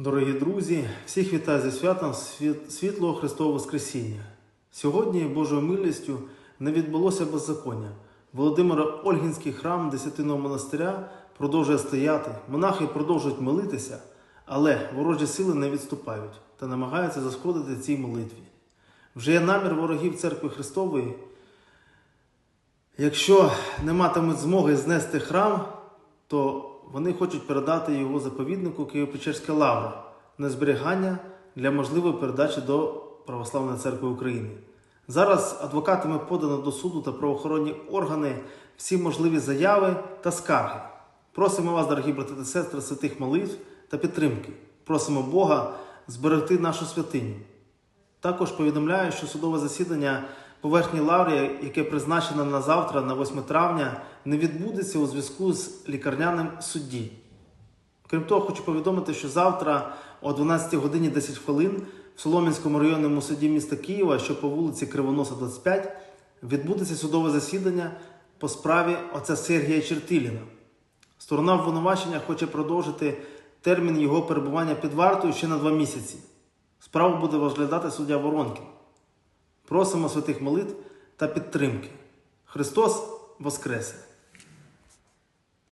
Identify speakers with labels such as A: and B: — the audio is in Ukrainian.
A: Дорогі друзі, всіх вітаю зі святом світ- світлого Христового Воскресіння. Сьогодні Божою милістю не відбулося беззаконня. Володимира Ольгінський храм Десятинного монастиря продовжує стояти, монахи продовжують молитися, але ворожі сили не відступають та намагаються зашкодити цій молитві. Вже є намір ворогів церкви Христової. Якщо не матимуть змоги знести храм, то вони хочуть передати його заповіднику Києво-Печерська лавра на зберігання для можливої передачі до Православної церкви України. Зараз адвокатами подано до суду та правоохоронні органи всі можливі заяви та скарги. Просимо вас, дорогі брати та сестри, святих молитв та підтримки. Просимо Бога зберегти нашу святиню. Також повідомляю, що судове засідання поверхні лаврі, яке призначено на завтра, на 8 травня, не відбудеться у зв'язку з лікарняним судді. Крім того, хочу повідомити, що завтра о 12 годині 10 хвилин в Солом'янському районному суді міста Києва, що по вулиці Кривоноса 25, відбудеться судове засідання по справі отця Сергія Чертиліна. Сторона обвинувачення хоче продовжити термін його перебування під вартою ще на два місяці. Справу буде розглядати суддя Воронкін. Просимо святих молитв та підтримки. Христос Воскресе!